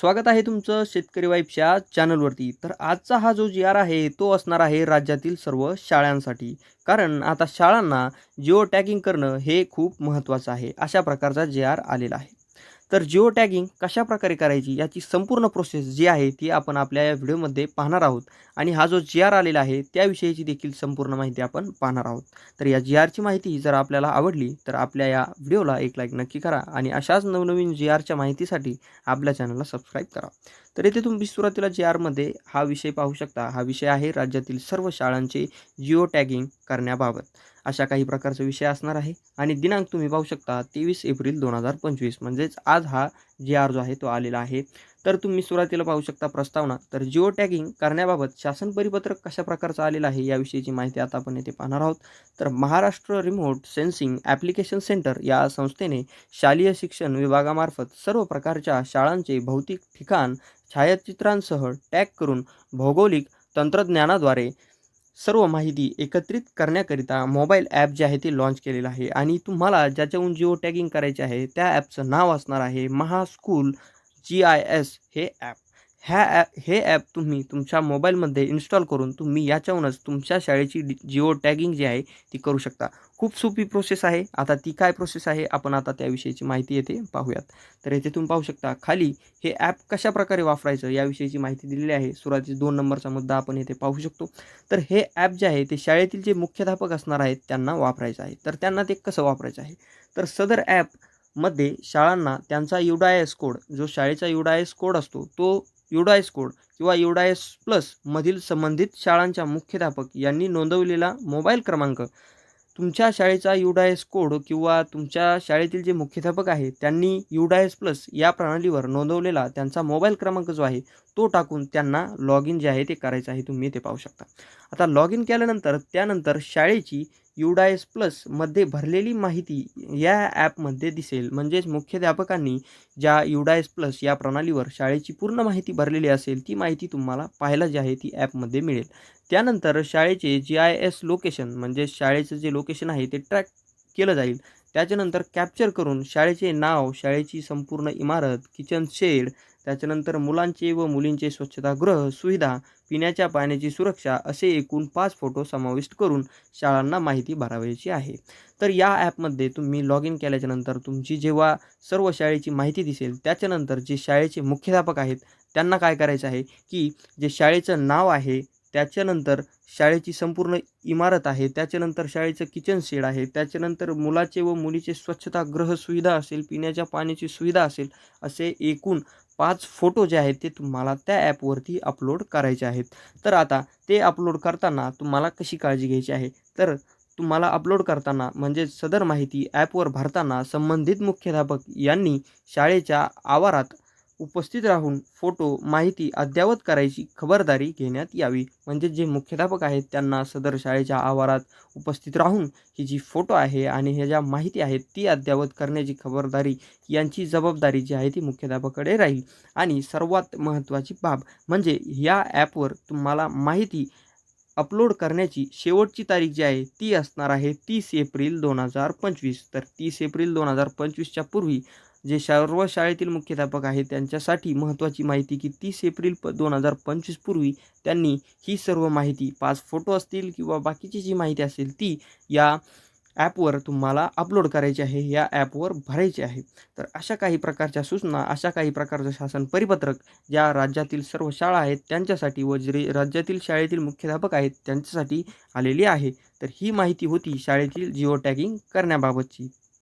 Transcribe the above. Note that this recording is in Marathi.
स्वागत आहे तुमचं शेतकरी वाईफच्या चॅनलवरती. तर आजचा हा जो जी आर आहे तो असणार आहे राज्यातील सर्व शाळांसाठी. कारण आता शाळांना जिओ टॅगिंग करणं हे खूप महत्त्वाचं आहे. अशा प्रकारचा जी आर आलेला आहे. तर जिओ टॅगिंग कशा प्रकारे करायची याची संपूर्ण प्रोसेस जी आहे ती आपण आपल्या या व्हिडिओमध्ये पाहणार आहोत. आणि हा जो जी आर आलेला आहे त्याविषयीची देखील संपूर्ण माहिती आपण पाहणार आहोत. तर या जी आरची माहिती जर आपल्याला आवडली तर आपल्या या व्हिडिओला एक लाईक नक्की करा. आणि अशाच नवनवीन जी आरच्या माहितीसाठी आपल्या चॅनलला सबस्क्राईब करा. तर येथे तुम्ही सुरुवातीला जे आरमध्ये हा विषय पाहू शकता. हा विषय आहे राज्यातील सर्व शाळांचे जिओ टॅगिंग करण्याबाबत. अशा काही प्रकारचा विषय असणार आहे. आणि दिनांक तुम्ही पाहू शकता तेवीस एप्रिल दोन हजार पंचवीस. म्हणजेच आज हा जे आर जो आहे तो आलेला आहे. तर तुम्ही सुरुवातीला पाहू शकता प्रस्तावना. तर जिओ टॅगिंग करण्याबाबत शासन परिपत्रक कशा प्रकारचं आलेलं आहे याविषयीची माहिती आता आपण येथे पाहणार आहोत. तर Maharashtra remote sensing application centre या संस्थेने शालेय शिक्षण विभागामार्फत सर्व प्रकारच्या शाळांचे भौतिक ठिकाण छायाचित्रांसह टॅग करून भौगोलिक तंत्रज्ञानाद्वारे सर्व माहिती एकत्रित करण्याकरिता मोबाईल ॲप जे आहे ते लॉन्च केलेलं आहे. आणि तुम्हाला ज्याच्याहून जिओ टॅगिंग करायचे आहे त्या ॲपचं नाव असणार आहे महास्कूल जी आय एस हे ॲप ह्या ॲप हे ॲप तुम्ही तुमच्या मोबाईलमध्ये इन्स्टॉल करून तुम्ही याच्याहूनच तुमच्या शाळेची डि जिओ टॅगिंग जी आहे ती करू शकता. खूप सोपी प्रोसेस आहे. आता ती काय प्रोसेस आहे? आपण आता त्याविषयीची माहिती येते पाहूयात. तर येथे तुम्ही पाहू शकता खाली हे ॲप कशा प्रकारे वापरायचं याविषयीची माहिती दिलेली आहे. सुरुवातीस दोन नंबरचा मुद्दा आपण येथे पाहू शकतो. तर हे ॲप जे आहे ते शाळेतील जे मुख्याध्यापक असणार आहेत त्यांना वापरायचं आहे. तर त्यांना ते कसं वापरायचं आहे? तर सदर ॲप मध्ये शाळांना त्यांचा युडायस कोड जो शाळेचा युडायस कोड असतो तो युडायस कोड किंवा युडायस प्लस मधील संबंधित शाळांच्या मुख्याध्यापक यांनी नोंदवलेला मोबाईल क्रमांक. तुमच्या शाळेचा युडायस कोड किंवा तुमच्या शाळेतील जे मुख्याध्यापक आहे त्यांनी युडायस प्लस या प्रणालीवर नोंदवलेला त्यांचा मोबाईल क्रमांक जो आहे तो टाकून त्यांना लॉग इन जे आहे ते करायचं आहे तुम्ही ते पाहू शकता. आता लॉग इन केल्यानंतर त्यानंतर शाळेची युडायस प्लसमध्ये भरलेली माहिती या ॲपमध्ये दिसेल. म्हणजेच मुख्याध्यापकांनी ज्या युडायस प्लस या प्रणालीवर शाळेची पूर्ण माहिती भरलेली असेल ती माहिती तुम्हाला पाहायला जी आहे ती ॲपमध्ये मिळेल. त्यानंतर शाळेचे जी आय एस लोकेशन म्हणजे शाळेचं जे लोकेशन आहे ते ट्रॅक केलं जाईल. त्याच्यानंतर कॅप्चर करून शाळेचे नाव शाळेची संपूर्ण इमारत किचन शेड त्याच्यानंतर मुलांचे व मुलींचे स्वच्छतागृह सुविधा पिण्याच्या पाण्याची सुरक्षा असे एकूण पाच फोटो समाविष्ट करून शाळांना माहिती भरावायची आहे. तर या ॲपमध्ये तुम्ही लॉग इन केल्याच्यानंतर तुमची जेव्हा सर्व शाळेची माहिती दिसेल त्याच्यानंतर जे शाळेचे मुख्याध्यापक आहेत त्यांना काय करायचं आहे की जे शाळेचं नाव आहे त्याच्यानंतर शाळेची संपूर्ण इमारत आहे त्याच्यानंतर शाळेचं किचन शेड आहे त्याच्यानंतर मुलाचे व मुलीचे स्वच्छतागृह सुविधा असेल पिण्याच्या पाण्याची सुविधा असेल असे एकूण पाच फोटो जे आहेत ते तुम्हाला त्या ॲपवरती अपलोड करायचे आहेत. तर आता ते अपलोड करताना तुम्हाला कशी काळजी घ्यायची आहे? तर तुम्हाला अपलोड करताना म्हणजे सदर माहिती ॲपवर भरताना संबंधित मुख्याध्यापक यांनी शाळेच्या आवारात उपस्थित राहून फोटो माहिती अद्ययावत करायची खबरदारी घेण्यात यावी. म्हणजे जे मुख्याध्यापक आहेत त्यांना सदर शाळेच्या आवारात उपस्थित राहून ही जी फोटो आहे आणि ह्या ज्या माहिती आहेत ती अद्ययावत करण्याची खबरदारी यांची जबाबदारी जी आहे ती मुख्याध्यापकाकडे राहील. आणि सर्वात महत्त्वाची बाब म्हणजे या ॲपवर तुम्हाला माहिती अपलोड करण्याची शेवटची तारीख जी आहे ती असणार आहे तीस एप्रिल दोन हजार पंचवीस. तर तीस एप्रिल दोन हजार पंचवीसच्या पूर्वी जे सर्व शाळेतील मुख्याध्यापक आहेत त्यांच्यासाठी महत्त्वाची माहिती की तीस एप्रिल प दोन हजार पंचवीसपूर्वी त्यांनी ही सर्व माहिती पाच फोटो असतील किंवा बाकीची जी माहिती असेल ती या ॲपवर तुम्हाला अपलोड करायची आहे या ॲपवर भरायची आहे. तर अशा काही प्रकारच्या सूचना अशा काही प्रकारचं शासन परिपत्रक ज्या राज्यातील सर्व शाळा आहेत त्यांच्यासाठी व जे राज्यातील शाळेतील मुख्याध्यापक आहेत त्यांच्यासाठी आलेली आहे. तर ही माहिती होती शाळेतील जिओ टॅगिंग करण्याबाबतची.